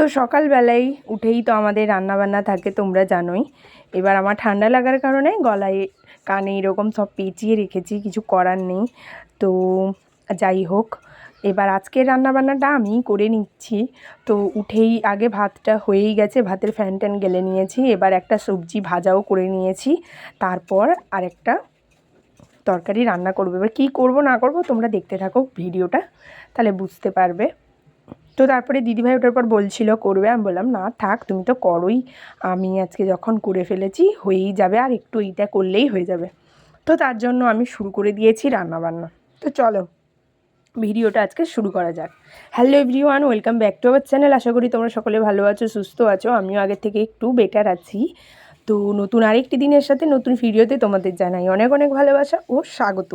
তো সকালবেলায় উঠেই তো আমাদের রান্নাবান্না থাকে, তোমরা জানোই। এবার আমার ঠান্ডা লাগার কারণে গলায়, কানে এরকম সব পেঁচিয়ে রেখেছি, কিছু করার নেই। তো যাই হোক, এবার আজকের রান্নাবান্নাটা আমি করে নিচ্ছি। তো উঠেই আগে ভাতটা হয়েই গেছে, ভাতের ফ্যান ট্যান গেলে নিয়েছি, এবার একটা সবজি ভাজাও করে নিয়েছি। তারপর আরেকটা তরকারি রান্না করব। এবার কী করব না করব তোমরা দেখতে থাকো ভিডিওটা, তাহলে বুঝতে পারবে। তো তারপরে দিদিভাই ওটার পর বলছিল, করবে? আমি বললাম, না, থাক, তুমি তো করোই। আমি আজকে যখন করে ফেলেছি, হয়েই যাবে, আর একটু এইটা করলেই হয়ে যাবে। তো তার জন্য আমি শুরু করে দিয়েছি রান্নাবান্না। তো চলো, ভিডিওটা আজকে শুরু করা যাক। Hello everyone welcome back to our channel আশা করি তোমরা সকলে ভালো আছো, সুস্থ আছো। আমিও আগের থেকে একটু বেটার আছি। তো নতুন আরেকটি দিনের সাথে নতুন ভিডিওতে তোমাদের জানাই অনেক অনেক ভালোবাসা ও স্বাগত।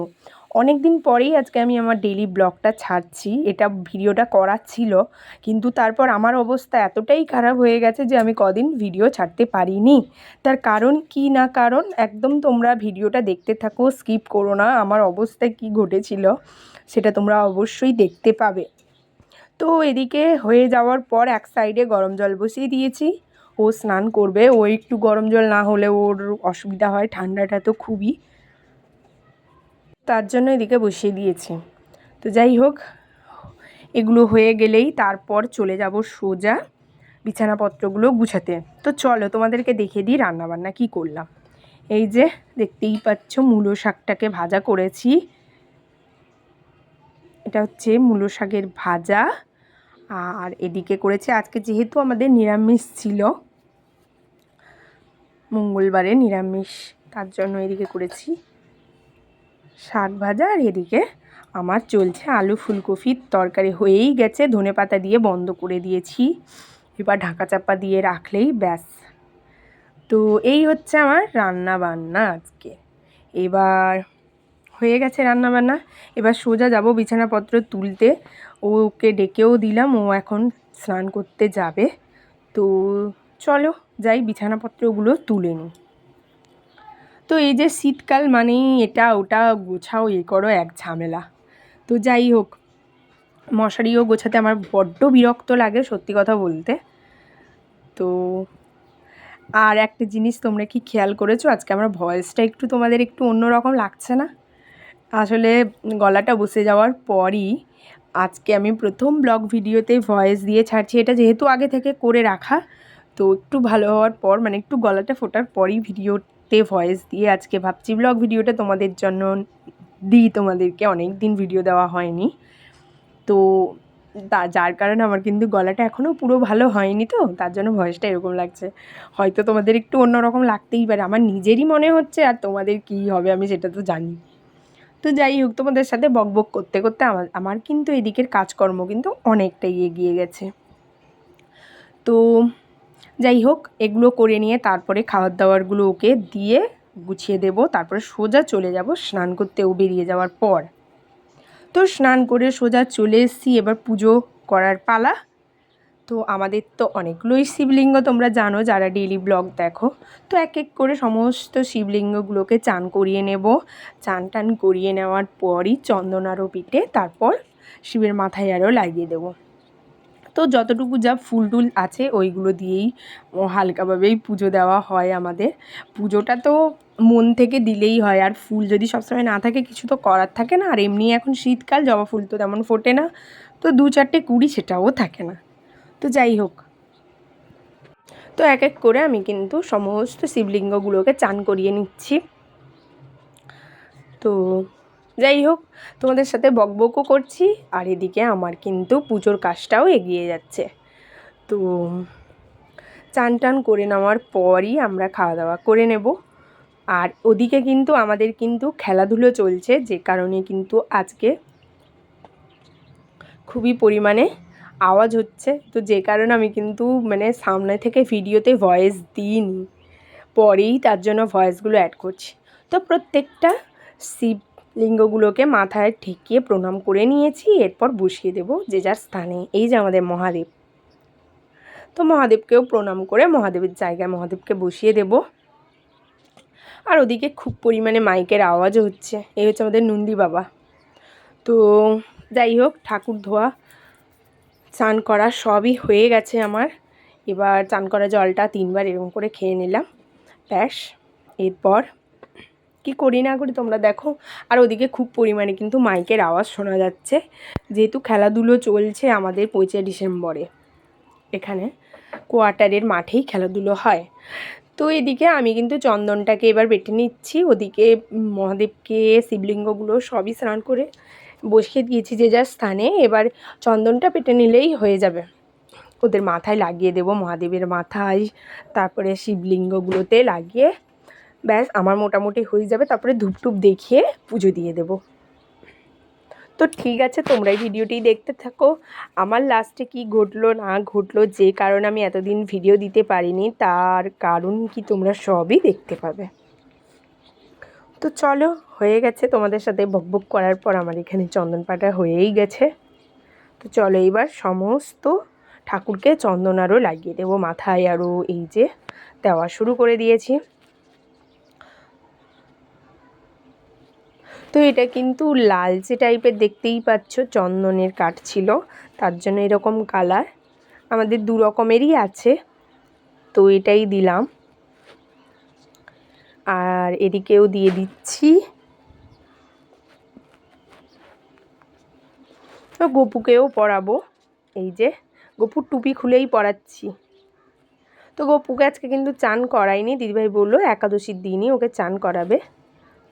অনেক দিন পরেই আজকে আমি আমার ডেলি ব্লগটা ছাড়ছি। এটা ভিডিওটা করার ছিল, কিন্তু তারপর আমার অবস্থা এতটাই খারাপ হয়ে গেছে যে আমি কদিন ভিডিও ছাড়তে পারিনি। তার কারণ কি না কারণ, একদম তোমরা ভিডিওটা দেখতে থাকো স্কিপ করো না, আমার অবস্থায় কি ঘটেছিল সেটা তোমরা অবশ্যই দেখতে পাবে। তো এদিকে হয়ে যাওয়ার পর এক সাইডে গরম জল বসিয়ে দিয়েছি, ও স্নান করবে, ও একটু গরম জল না হলে ওর অসুবিধা হয়, ঠান্ডাটা তো খুবই। তার জন্য এদিকে বসিয়ে দিয়েছি। তো যাই হোক, এগুলো হয়ে গেলেই তারপর চলে যাব সোজা বিছানাপত্রগুলো গুছাতে। তো চলো তোমাদেরকে দেখে দিই রান্নাবান্না কি করলাম। এই যে দেখতেই পাচ্ছ মূলো শাকটাকে ভাজা করেছি। এটা হচ্ছে মূলো শাকের ভাজা। আর এদিকে করেছে, আজকে যেহেতু আমাদের নিরামিষ ছিল, মঙ্গলবারে নিরামিষ, তার জন্য এদিকে করেছি শাক ভাজা আর এদিকে আমার চলছে আলু ফুলকপির তরকারি হয়েই গেছে। ধনে পাতা দিয়ে বন্ধ করে দিয়েছি। এবার ঢাকা চাপা দিয়ে রাখলেই ব্যাস। তো এই হচ্ছে আমার রান্না বান্না আজকে। এবার হয়ে গেছে রান্না বান্না। এবার সোজা যাব বিছানাপত্র তুলতে। ওকে ডেকেও দিলাম, ও এখন স্নান করতে যাবে। তো চলো যাই বিছানাপত্রগুলো তুলে নিই। তো এই যে শীতকাল মানেই এটা, ওটা গোছাও, এ করো, এক ঝামেলা। তো যাই হোক, মশারিও গোছাতে আমার বড্ড বিরক্ত লাগে সত্যি কথা বলতে। তো আর একটা জিনিস তোমরা কি খেয়াল করেছ? আজকে আমার ভয়েসটা একটু তোমাদের একটু অন্যরকম লাগছে না? আসলে গলাটা বসে যাওয়ার পরই আজকে আমি প্রথম ব্লগ ভিডিওতে ভয়েস দিয়ে ছাড়ছি। এটা যেহেতু আগে থেকে করে রাখা, তো একটু ভালো হওয়ার পর মানে একটু গলাটা ফোটার পরই ভিডিওতে ভয়েস দিয়ে আজকে ভাবছি ব্লগ ভিডিওটা তোমাদের জন্য দিই। তোমাদেরকে অনেক দিন ভিডিও দেওয়া হয়নি। তো তা, যার কারণে আমার কিন্তু গলাটা এখনও পুরো ভালো হয়নি তো, তার জন্য ভয়েসটা এরকম লাগছে। হয়তো তোমাদের একটু অন্যরকম লাগতেই পারে। আমার নিজেরই মনে হচ্ছে আর তোমাদের কী হবে আমি সেটা তো জানি। তো যাই হোক, তোমাদের সাথে বক বক করতে করতে আমার আমার কিন্তু এদিকের কাজকর্ম কিন্তু অনেকটাই এগিয়ে গেছে। তো যাই হোক, এগুলো করে নিয়ে তারপরে খাবার দাবারগুলো ওকে দিয়ে গুছিয়ে দেব। তারপরে সোজা চলে যাব স্নান করতে। ও বেরিয়ে যাওয়ার পর। তো স্নান করে সোজা চলে এসেছি। এবার পুজো করার পালা। তো আমাদের তো অনেকগুলোই শিবলিঙ্গ তোমরা জানো, যারা ডেলি ব্লগ দেখো। তো এক এক করে সমস্ত শিবলিঙ্গগুলোকে চান করিয়ে নেব। চান টান করিয়ে নেওয়ার পরই চন্দন আরও পিঠে তারপর শিবের মাথায় আরও লাগিয়ে দেবো। তো যতটুকু যা ফুল টুল আছে, ওইগুলো দিয়েই হালকাভাবেই পুজো দেওয়া হয় আমাদের। পুজোটা তো মন থেকে দিলেই হয়। আর ফুল যদি সবসময় না থাকে, কিছু তো করার থাকে না। আর এমনি এখন শীতকাল, জবা ফুল তো তেমন ফোটে না। তো দু চারটে কুড়ি সেটাও থাকে না। তো যাই হোক। তো এক এক করে আমি কিন্তু সমস্ত শিবলিঙ্গগুলোকে চান করিয়ে নিচ্ছি। তো যাই হোক, তোমাদের সাথে বকবকও করছি, আর এদিকে আমার কিন্তু পুজোর কাজটাও এগিয়ে যাচ্ছে। তো চান টান করে নেওয়ার পরই আমরা খাওয়া দাওয়া করে নেব। আর ওদিকে কিন্তু আমাদের কিন্তু খেলাধুলো চলছে, যে কারণে কিন্তু আজকে খুবই পরিমাণে আওয়াজ হচ্ছে। তো যে কারণে আমি কিন্তু মানে সামনে থেকে ভিডিওতে ভয়েস দিইনি, পরেই তার জন্য ভয়েসগুলো অ্যাড করছি। তো প্রত্যেকটা শিব লিঙ্গগুলোকে মাথায় ঠেকিয়ে প্রণাম করে নিয়েছি, এরপর বসিয়ে দেব যে যার স্থানে। এই যে আমাদের মহাদেব। তো মহাদেবকেও প্রণাম করে মহাদেবের জায়গায় মহাদেবকে বসিয়ে দেব। আর ওদিকে খুব পরিমাণে মাইকের আওয়াজও হচ্ছে। এই হচ্ছে আমাদের নন্দী বাবা। তো যাই হোক, ঠাকুর ধোয়া, চান করা সবই হয়ে গেছে আমার। এবার চান করা জলটা তিনবার এরকম করে খেয়ে নিলাম। ব্যাস, এরপর কি করি না করি তোমরা দেখো। আর ওদিকে খুব পরিমাণে কিন্তু মাইকের আওয়াজ শোনা যাচ্ছে। যেহেতু খেলাধুলো চলছে আমাদের পঁচিশে ডিসেম্বরে। এখানে কোয়ার্টারের মাঠেই খেলাধুলো হয়। তো এদিকে আমি কিন্তু চন্দনটাকে এবার বেটে নিচ্ছি। ওদিকে মহাদেবকে, শিবলিঙ্গগুলো সবই স্নান করে বসিয়ে দিয়েছি যে যার স্থানে। এবার চন্দনটা পেটে নিলেই হয়ে যাবে। ওদের মাথায় লাগিয়ে দেবো মহাদেবের মাথায়। তারপরে শিবলিঙ্গগুলোতে লাগিয়ে ব্যাস, আমার মোটামুটি হয়ে যাবে। তারপরে ধূপ টুপ দেখিয়ে পুজো দিয়ে দেব। তো ঠিক আছে, তোমরা এই ভিডিওটি দেখতে থাকো। আমার লাস্টে কি ঘটলো, না ঘটলো, যে কারণে আমি এতদিন ভিডিও দিতে পারিনি, তার কারণ কি তোমরা সবই দেখতে পাবে। তো চলো, হয়ে গেছে। তোমাদের সাথে বকবক করার পর আমার এখানে চন্দন পাটা হয়েই গেছে। তো চলো, এবার সমস্ত ঠাকুরকে চন্দন আরও লাগিয়ে দেবো। মাথায় আরও এই যে দেওয়া শুরু করে দিয়েছি। তো এটা কিন্তু লালচে টাইপের দেখতেই পাচ্ছ, চন্দনের কাঠ ছিল, তার জন্য এরকম কালার আমাদের দু রকমেরই আছে, তো এটাই দিলাম। আর এদিকেও দিয়ে দিচ্ছি। তো গপুকেও পরাবো, এই যে গপুর টুপি খুলেই পরাচ্ছি। তো গপুকে আজকে কিন্তু চান করাইনি, দিদিভাই বলল একাদশীর দিনই ওকে চান করাবে।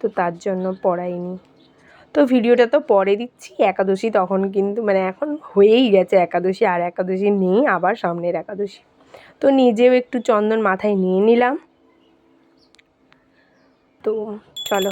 তো তার জন্য পড়াইনি। তো ভিডিওটা তো পরে দিচ্ছি, একাদশী তখন কিন্তু মানে এখন হয়েই গেছে একাদশী, আর একাদশী নেই, আবার সামনের একাদশী। তো নিজেও একটু চন্দন মাথায় নিয়ে নিলাম। তো চলো।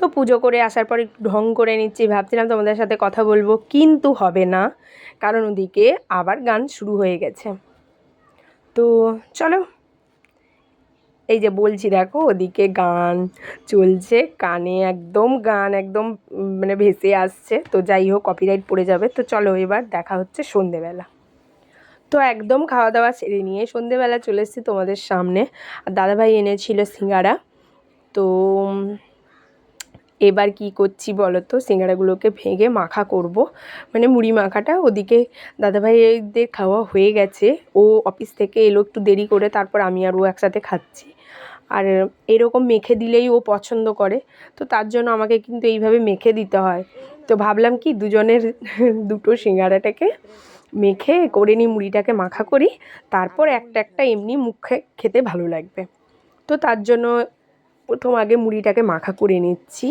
তো পুজো করে আসার পর একটু ঢং করে নিচ্ছি। ভাবছিলাম তোমাদের সাথে কথা বলব, কিন্তু হবে না। কারণ ওদিকে আবার গান শুরু হয়ে গেছে। তো চলো, এই যে বলছি দেখো, ওদিকে গান চলছে, কানে একদম গান, একদম মানে ভেসে আসছে। তো যাই হোক কপিরাইট পড়ে যাবে। তো চলো এবার দেখা হচ্ছে সন্ধেবেলা। তো একদম খাওয়া দাওয়া সেরে নিয়ে সন্ধেবেলা চলে এসেছি তোমাদের সামনে। আর দাদাভাই এনেছিল সিঙ্গারা। তো এবার কি করছি বলো তো সিঙ্গারাগুলোকে ভেঙে মাখা করব। মানে মুড়ি মাখাটা ওদিকে দাদাভাইদের খাওয়া হয়ে গেছে। ও অফিস থেকে এলো একটু দেরি করে, তারপর আমি আর ও একসাথে খাচ্ছি। আর এরকম মেখে দিলেই ও পছন্দ করে, তো তার জন্য আমাকে কিন্তু এইভাবে মেখে দিতে হয়। তো ভাবলাম কি দুজনের দুটো সিঙ্গারাটাকে মেখে করে নিই, মুড়িটাকে মাখা করি, তারপর একটা একটা এমনি মুখে খেতে ভালো লাগবে। তো তার জন্য প্রথম আগে মুড়িটাকে মাখা করে নিচ্ছি।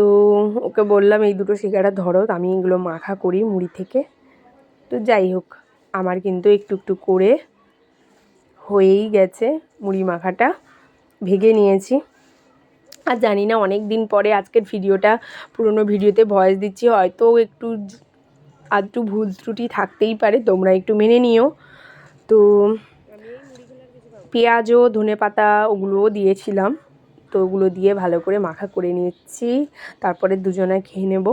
তো ওকে বললাম, এই দুটো সিঙ্গারা ধরো, আমি এগুলো মাখা করি মুড়ি থেকে। তো যাই হোক, আমার কিন্তু একটু একটু করে হয়েই গেছে মুড়ি মাখাটা, ভেগে নিয়েছি। আর জানি না, অনেক দিন পরে আজকের ভিডিওটা, পুরনো ভিডিওতে ভয়েস দিচ্ছি, হয়তো একটু আধটু ভুল ত্রুটি থাকতেই পারে, তোমরা একটু মেনে নিও। তো পেঁয়াজও ধনে পাতা ওগুলোও দিয়েছিলাম। তো ওগুলো দিয়ে ভালো করে মাখা করে নিচ্ছি। তারপরে দুজনে খেয়ে নেব।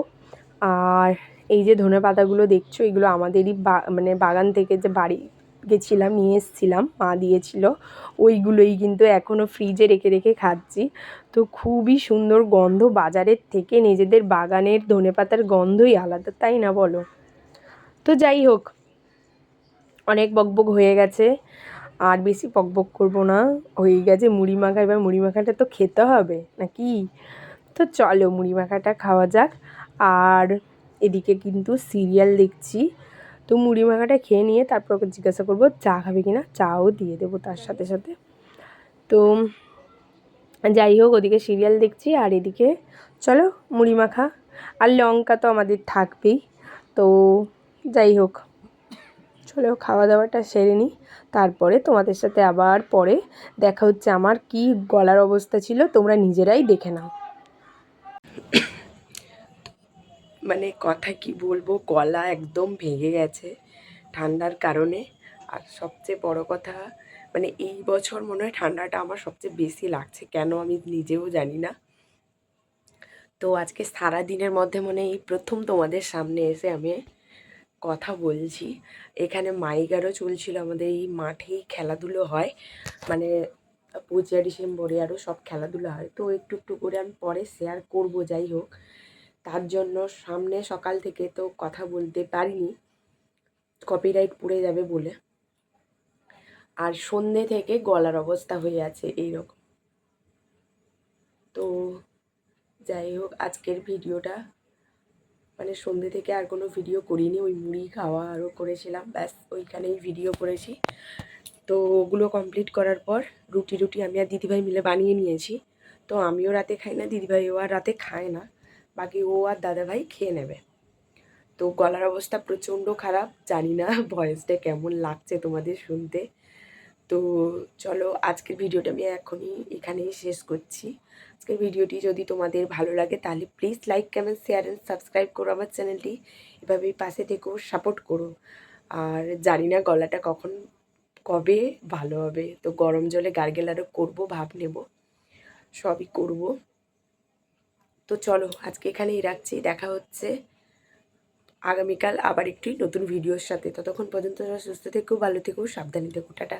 আর এই যে ধনে পাতাগুলো দেখছ, এগুলো আমাদেরই মানে বাগান থেকে যে বাড়ি গেছিলাম, নিয়ে এসেছিলাম, মা দিয়েছিল। ওইগুলোই কিন্তু এখনও ফ্রিজে রেখে রেখে খাচ্ছি। তো খুবই সুন্দর গন্ধ, বাজারের থেকে নিজেদের বাগানের ধনে পাতার গন্ধই আলাদা, তাই না বলো? তো যাই হোক, অনেক বকবক হয়ে গেছে। আর বেশি পকবক করব না। হয়ে গেছে মুড়ি মাখা, এবার মুড়ি মাখাটা তো খেতে হবে নাকি? তো চলো মুড়ি মাখাটা খাওয়া যাক। আর এদিকে কিন্তু সিরিয়াল দেখছি। তো মুড়ি মাখাটা খেয়ে নিয়ে তারপর ওকে জিজ্ঞাসা করব, চা খাবে কি না চাও, দিয়ে দেবো তার সাথে সাথে। তো যাই হোক, ওদিকে সিরিয়াল দেখছি আর এদিকে চলো মুড়ি মাখা। আর লঙ্কা তো আমাদের থাকবেই। তো যাই হোক। চলো খাওয়া দাওয়াটা সেরে নিই। তারপরে তোমাদের সাথে আবার পরে দেখা হচ্ছে আমার কি গলার অবস্থা ছিল, তোমরা নিজেরাই দেখে নাও। মানে কথা কি বলব, গলা একদম ভেঙে গেছে ঠান্ডার কারণে। আর সবচেয়ে বড় কথা মানে এই বছর মনে হয় ঠান্ডাটা আমার সবচেয়ে বেশি লাগছে, কেন আমি নিজেও জানি না। তো আজকে সারা দিনের মধ্যে মনে এই প্রথম তোমাদের সামনে এসে আমি কথা বলছি। এখানে মাইগারও চলছিল আমাদের এই মাঠেই খেলাধুলো হয়। মানে পঁচিশে ডিসেম্বরে আরও সব খেলাধুলো হয়। তো একটু একটু করে আমি পরে শেয়ার করব, যাই হোক। তার জন্য সামনে সকাল থেকে তো কথা বলতে পারিনি। কপিরাইট পড়ে যাবে বলে। আর সন্ধে থেকে গলার অবস্থা হয়ে আছে এইরকম। তো যাই হোক, আজকের ভিডিওটা মানে সন্ধে থেকে আর কোনো ভিডিও করিনি, ওই মুড়ি খাওয়া আরও করেছিলাম, ব্যাস ওইখানেই ভিডিও করেছি। তো ওগুলো কমপ্লিট করার পর রুটি রুটি আমি আর দিদিভাই মিলে বানিয়ে নিয়েছি। তো আমিও রাতে খাই না, দিদিভাই ও আর রাতে খায় না, বাকি ও আর দাদাভাই খেয়ে নেবে। তো গলার অবস্থা প্রচণ্ড খারাপ, জানি না ভয়েসটা কেমন লাগছে তোমাদের শুনতে। তো চলো আজকের ভিডিওটা আমি এখনই এখানেই শেষ করছি। আজকের ভিডিওটি যদি তোমাদের ভালো লাগে তাহলে please like comment share and subscribe করো আমার চ্যানেলটি। এভাবেই পাশে থেকেও সাপোর্ট করো। আর জানি না গলাটা কখন, কবে ভালো হবে। তো গরম জলে গার্গেল আরও করব, ভাব নেব। সবই করব। তো চলো আজকে এখানেই রাখছি। দেখা হচ্ছে আগামীকাল আবার একটি নতুন ভিডিওর সাথে। ততক্ষণ পর্যন্ত সুস্থ থেকেও ভালো থেকেও সাবধানে থেকো। টাটা।